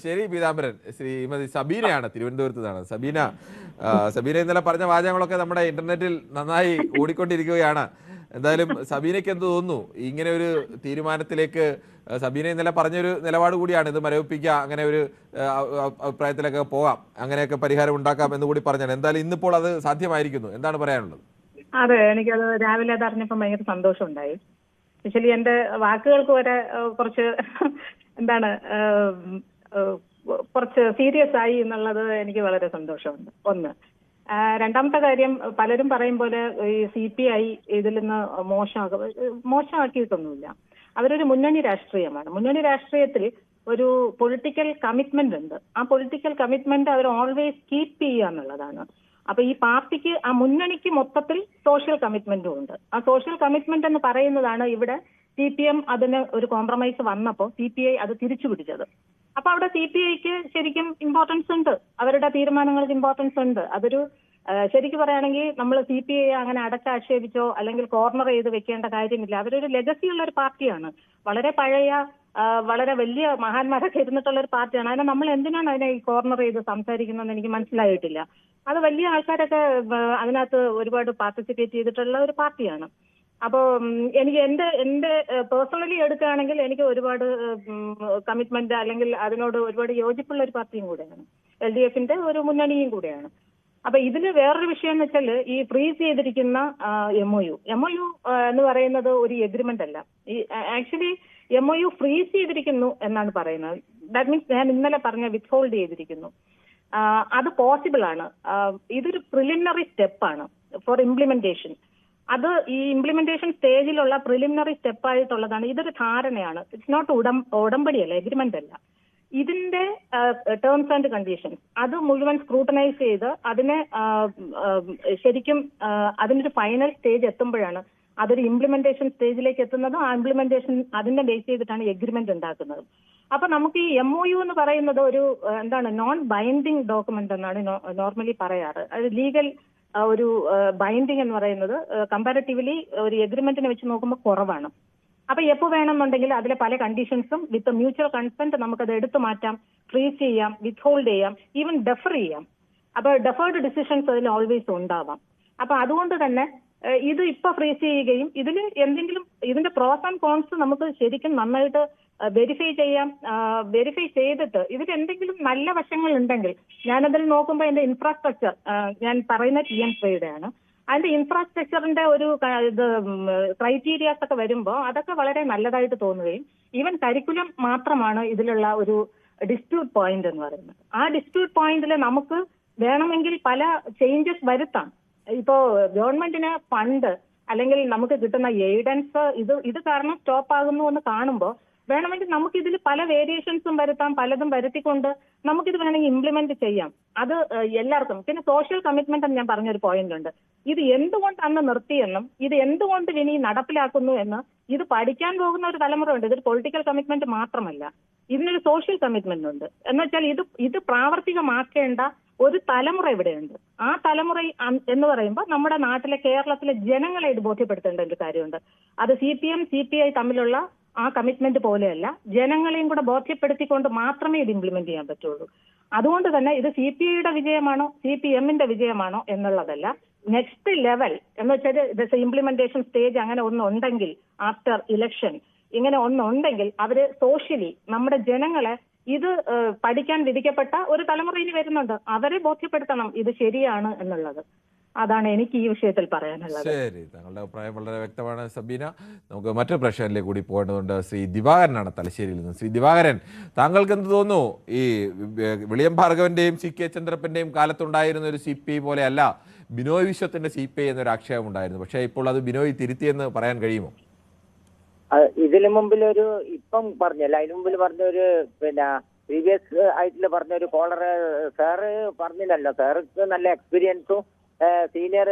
ശരി പീതാംബരൻ ശ്രീമതി സബീനയാണ് തിരുവനന്തപുരത്ത് നിന്നാണ് സബീന സബീന ഇന്നലെ പറഞ്ഞ വാചകങ്ങളൊക്കെ നമ്മുടെ ഇന്റർനെറ്റിൽ നന്നായി ഓടിക്കൊണ്ടിരിക്കുകയാണ്. എന്തായാലും സബീനയ്ക്ക് എന്ത് തോന്നുന്നു? ഇങ്ങനെ ഒരു തീരുമാനത്തിലേക്ക് സബീന ഇന്നലെ പറഞ്ഞൊരു നിലപാട് കൂടിയാണ്. ഇത് മരവിപ്പിക്കുക അങ്ങനെ ഒരു അഭിപ്രായത്തിലൊക്കെ പോകാം. അങ്ങനെയൊക്കെ പരിഹാരം ഉണ്ടാക്കാം എന്ന് കൂടി പറഞ്ഞാണ്. എന്തായാലും ഇന്നിപ്പോൾ അത് സാധ്യമായിരിക്കുന്നു. എന്താണ് പറയാനുള്ളത്? അതെ എനിക്കത് രാവിലെ അത് അറിഞ്ഞപ്പോൾ ഭയങ്കര സന്തോഷമുണ്ടായി. ആക്ച്വലി എന്റെ വാക്കുകൾക്ക് വരെ കുറച്ച് എന്താണ് കുറച്ച് സീരിയസ് ആയി എന്നുള്ളത് എനിക്ക് വളരെ സന്തോഷമുണ്ട്. ഒന്ന്. രണ്ടാമത്തെ കാര്യം പലരും പറയും പോലെ ഈ സി പി ഐ ഇതിൽ നിന്ന് മോശമാക്ക മോശമാക്കിയിട്ടൊന്നുമില്ല. അവരൊരു മുന്നണി രാഷ്ട്രീയമാണ്. മുന്നണി രാഷ്ട്രീയത്തിൽ ഒരു പൊളിറ്റിക്കൽ കമ്മിറ്റ്മെന്റ് ഉണ്ട്. ആ പൊളിറ്റിക്കൽ കമ്മിറ്റ്മെന്റ് അവർ ഓൾവേസ് കീപ്പ് ചെയ്യുക എന്നുള്ളതാണ്. അപ്പൊ ഈ പാർട്ടിക്ക് ആ മുന്നണിക്ക് മൊത്തത്തിൽ സോഷ്യൽ കമ്മിറ്റ്മെന്റും ഉണ്ട്. ആ സോഷ്യൽ കമ്മിറ്റ്മെന്റ് എന്ന് പറയുന്നതാണ് ഇവിടെ സി പി എം അതിന് ഒരു കോംപ്രമൈസ് വന്നപ്പോൾ സി പി ഐ അത് തിരിച്ചു പിടിച്ചത് അപ്പൊ അവിടെ സി പി ഐക്ക് ശരിക്കും ഇമ്പോർട്ടൻസ് ഉണ്ട്. അവരുടെ തീരുമാനങ്ങൾക്ക് ഇമ്പോർട്ടൻസ് ഉണ്ട്. അതൊരു ശരിക്കും പറയുകയാണെങ്കിൽ നമ്മൾ സി പി ഐ അങ്ങനെ അടച്ചാക്ഷേപിച്ചോ അല്ലെങ്കിൽ കോർണർ ചെയ്ത് വെക്കേണ്ട കാര്യമില്ല. അവരൊരു ലെഗസി ഉള്ള ഒരു പാർട്ടിയാണ്. വളരെ പഴയ വളരെ വലിയ മഹാന്മാരൊക്കെ ഇരുന്നിട്ടുള്ള ഒരു പാർട്ടിയാണ്. അതിനെ നമ്മൾ എന്തിനാണ് അതിനെ ഈ കോർണർ ചെയ്ത് സംസാരിക്കുന്നതെന്ന് എനിക്ക് മനസ്സിലായിട്ടില്ല. അത് വലിയ ആൾക്കാരൊക്കെ അതിനകത്ത് ഒരുപാട് പാർട്ടിസിപ്പേറ്റ് ചെയ്തിട്ടുള്ള ഒരു പാർട്ടിയാണ്. അപ്പോൾ എനിക്ക് എന്റെ എന്റെ പേഴ്സണലി എടുക്കുകയാണെങ്കിൽ എനിക്ക് ഒരുപാട് കമ്മിറ്റ്മെന്റ് അല്ലെങ്കിൽ അതിനോട് ഒരുപാട് യോജിപ്പുള്ള ഒരു പാർട്ടിയും കൂടെയാണ്. എൽ ഡി എഫിന്റെ ഒരു മുന്നണിയും കൂടെയാണ്. അപ്പൊ ഇതിന് വേറൊരു വിഷയം എന്ന് വെച്ചാൽ ഈ ഫ്രീസ് ചെയ്തിരിക്കുന്ന M O U M O U എന്ന് പറയുന്നത് ഒരു എഗ്രിമെന്റ് അല്ല. ഈ actually M O U freeze ചെയ്തിരിക്കുന്നു എന്നാണ് പറയുന്നത്. ദാറ്റ് മീൻസ് ഞാൻ ഇന്നലെ പറഞ്ഞ വിത്ത് ഹോൾഡ് ചെയ്തിരിക്കുന്നു അത് പോസിബിൾ ആണ്. ഇതൊരു പ്രിലിമിനറി സ്റ്റെപ്പാണ് ഫോർ ഇംപ്ലിമെന്റേഷൻ അത് ഈ ഇംപ്ലിമെന്റേഷൻ സ്റ്റേജിലുള്ള പ്രിലിമിനറി സ്റ്റെപ്പ് ആയിട്ടുള്ളതാണ്. ഇതൊരു ധാരണയാണ്. ഇറ്റ്സ് നോട്ട് ഉടം ഉടമ്പടിയല്ല എഗ്രിമെന്റ് അല്ല. ഇതിന്റെ ടേംസ് ആൻഡ് കണ്ടീഷൻസ് അത് മുഴുവൻ സ്ക്രൂട്ടനൈസ് ചെയ്ത് അതിനെ ശരിക്കും അതിനൊരു ഫൈനൽ സ്റ്റേജ് എത്തുമ്പോഴാണ് അതൊരു ഇംപ്ലിമെന്റേഷൻ സ്റ്റേജിലേക്ക് എത്തുന്നത് ആ ഇംപ്ലിമെന്റേഷൻ അതിനെ ബേസ് ചെയ്തിട്ടാണ് എഗ്രിമെന്റ് ഉണ്ടാക്കുന്നത്. അപ്പൊ നമുക്ക് ഈ എം ഒ യു എന്ന് പറയുന്നത് ഒരു എന്താണ് നോൺ ബൈൻഡിങ് ഡോക്യുമെന്റ് എന്നാണ് നോർമലി പറയാറ്. അത് ലീഗൽ ഒരു ബൈൻഡിങ് എന്ന് പറയുന്നത് കമ്പാരിറ്റീവ്ലി ഒരു എഗ്രിമെന്റിനെ വെച്ച് നോക്കുമ്പോൾ കുറവാണ്. അപ്പൊ എപ്പോ വേണമെന്നുണ്ടെങ്കിൽ അതിലെ പല കണ്ടീഷൻസും വിത്ത് മ്യൂച്വൽ കൺസെന്റ് നമുക്കത് എടുത്തു മാറ്റാം ഫ്രീസ് ചെയ്യാം വിത്ത് ഹോൾഡ് ചെയ്യാം ഈവൻ ഡെഫർ ചെയ്യാം. അപ്പൊ ഡെഫേർഡ് ഡിസിഷൻസ് അതിൽ ഓൾവേസ് ഉണ്ടാവാം. അപ്പൊ അതുകൊണ്ട് തന്നെ ഇത് ഇപ്പൊ ഫ്രീസ് ചെയ്യുകയും ഇതിൽ എന്തെങ്കിലും ഇതിന്റെ പ്രോസ് ആൻഡ് കോൺസ് നമുക്ക് ശരിക്കും നന്നായിട്ട് വെരിഫൈ ചെയ്യാം. വെരിഫൈ ചെയ്തിട്ട് ഇതിൽ എന്തെങ്കിലും നല്ല വശങ്ങൾ ഉണ്ടെങ്കിൽ ഞാനതിൽ നോക്കുമ്പോൾ എന്റെ ഇൻഫ്രാസ്ട്രക്ചർ ഞാൻ പറയുന്ന ടി എൻ ആണ്. അതിന്റെ ഇൻഫ്രാസ്ട്രക്ചറിന്റെ ഒരു ഇത് ക്രൈറ്റീരിയാസ് ഒക്കെ വരുമ്പോൾ അതൊക്കെ വളരെ നല്ലതായിട്ട് തോന്നുകയും ഈവൻ കരിക്കുലം മാത്രമാണ് ഇതിലുള്ള ഒരു ഡിസ്പ്യൂട്ട് പോയിന്റ് എന്ന് പറയുന്നത്. ആ ഡിസ്പ്യൂട്ട് പോയിന്റിൽ നമുക്ക് വേണമെങ്കിൽ പല ചേഞ്ചസ് വരുത്താം. ഇപ്പോ ഗവൺമെന്റിന് ഫണ്ട് അല്ലെങ്കിൽ നമുക്ക് കിട്ടുന്ന എയ്ഡൻസ് ഇത് ഇത് കാരണം സ്റ്റോപ്പ് ആകുന്നു എന്ന് കാണുമ്പോൾ വേണമെങ്കിൽ നമുക്ക് ഇതിൽ പല വേരിയേഷൻസും വരുത്താം പലതും വരുത്തിക്കൊണ്ട് നമുക്കിത് വേണമെങ്കിൽ ഇംപ്ലിമെന്റ് ചെയ്യാം. അത് എല്ലാവർക്കും. പിന്നെ സോഷ്യൽ കമ്മിറ്റ്മെന്റ് എന്ന് ഞാൻ പറഞ്ഞൊരു പോയിന്റ് ഉണ്ട്. ഇത് എന്തുകൊണ്ട് അന്ന് നിർത്തിയെന്നും ഇത് എന്തുകൊണ്ട് ഇനി നടപ്പിലാക്കുന്നു എന്ന് ഇത് പഠിക്കാൻ പോകുന്ന ഒരു തലമുറ ഉണ്ട് ഇതൊരു പൊളിറ്റിക്കൽ കമ്മിറ്റ്മെന്റ് മാത്രമല്ല. ഇതിനൊരു സോഷ്യൽ കമ്മിറ്റ്മെന്റ് ഉണ്ട്. എന്നുവെച്ചാൽ ഇത് ഇത് പ്രാവർത്തികമാക്കേണ്ട ഒരു തലമുറ ഇവിടെയുണ്ട്. ആ തലമുറ എന്ന് പറയുമ്പോൾ നമ്മുടെ നാട്ടിലെ കേരളത്തിലെ ജനങ്ങളെ ഇത് ബോധ്യപ്പെടുത്തേണ്ട ഒരു കാര്യമുണ്ട്. അത് C P M C P I തമ്മിലുള്ള ആ കമ്മിറ്റ്മെന്റ് പോലെയല്ല. ജനങ്ങളെയും കൂടെ ബോധ്യപ്പെടുത്തിക്കൊണ്ട് മാത്രമേ ഇത് ഇംപ്ലിമെന്റ് ചെയ്യാൻ പറ്റുള്ളൂ. അതുകൊണ്ട് തന്നെ ഇത് സി പി ഐയുടെ വിജയമാണോ സി പി എമ്മിന്റെ വിജയമാണോ എന്നുള്ളതല്ല. നെക്സ്റ്റ് ലെവൽ എന്ന് വെച്ചാൽ ഇംപ്ലിമെന്റേഷൻ സ്റ്റേജ് അങ്ങനെ ഒന്നുണ്ടെങ്കിൽ ആഫ്റ്റർ ഇലക്ഷൻ ഇങ്ങനെ ഒന്നുണ്ടെങ്കിൽ അവർ സോഷ്യലി നമ്മുടെ ജനങ്ങളെ ഇത് പഠിക്കാൻ വിധിക്കപ്പെട്ട ഒരു തലമുറ ഇനി വരുന്നുണ്ട്. അവരെ ബോധ്യപ്പെടുത്തണം ഇത് ശരിയാണ് എന്നുള്ളത്. അതാണ് എനിക്ക് ഈ വിഷയത്തിൽ പറയാനുള്ളത്. ശരി. താങ്കളുടെ അഭിപ്രായം വളരെ വ്യക്തമാണ് സബീന. നമുക്ക് മറ്റൊരു പ്രശ്നത്തിലേക്ക് കൂടി പോകേണ്ടതുണ്ട്. ശ്രീ ദിവാകരനാണ് തലശ്ശേരിയിൽ നിന്ന്. ശ്രീ ദിവാകരൻ താങ്കൾക്ക് എന്ത് തോന്നുന്നു? ഈ വിളിയം ഭാർഗവന്റെയും സി കെ ചന്ദ്രപ്പന്റെയും കാലത്തുണ്ടായിരുന്ന ഒരു സി പി ഐ പോലെയല്ല ബിനോയ് വിശ്വത്തിന്റെ സി പി ഐ എന്നൊരു ആക്ഷേപം ഉണ്ടായിരുന്നു പക്ഷേ ഇപ്പോൾ അത് ബിനോയ് തിരുത്തിയെന്ന് പറയാൻ കഴിയുമോ? ഇതിനു മുമ്പിൽ ഒരു ഇപ്പം പറഞ്ഞല്ല അതിനു മുമ്പിൽ പറഞ്ഞ ഒരു പിന്നെ പ്രീവിയസ് ആയിട്ടുള്ള പറഞ്ഞ ഒരു കോളർ സാറ് പറഞ്ഞില്ലല്ലോ സാർക്ക് നല്ല എക്സ്പീരിയൻസും സീനിയർ